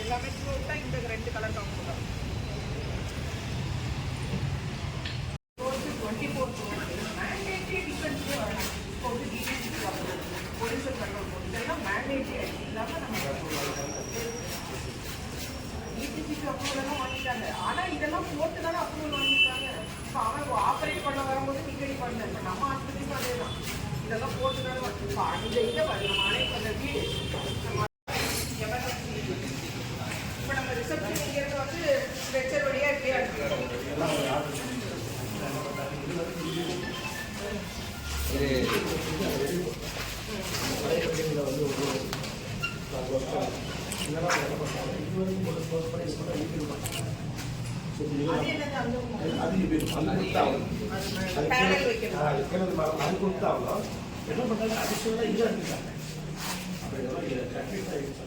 எல்லாமே த்ரூட்டா இந்த ரெண்டு கலர் காம்போ தான் ஆனால் இதெல்லாம் போட்டு தானே அப்ரூவல் வாங்கிட்டாங்க இப்போ அவன் ஆப்ரேட் பண்ண வரும்போது டிக்கெட் பண்ணல இப்போ நம்ம ஆஸ்பத்திரிக்கும் அதே தான் இதெல்லாம் போட்டு தானே இப்போ அந்த இதை வரணும் ஆனால் அந்த வீடு நம்ம இப்போ நம்ம ரிசப்ஷன் இங்கிறது வந்து ஸ்ட்ரெச்சர் வழியாக இப்படியே அனுப்பிடுவோம் அது என்னது அந்த பேனல் வைக்கணும் அது கொடுத்தாங்க என்ன பண்ணாங்க அடிஷனலாக இது அனுப்பிட்டாங்க அப்போ இதெல்லாம் கன்ஃபியூஸ் ஆகிடுச்சு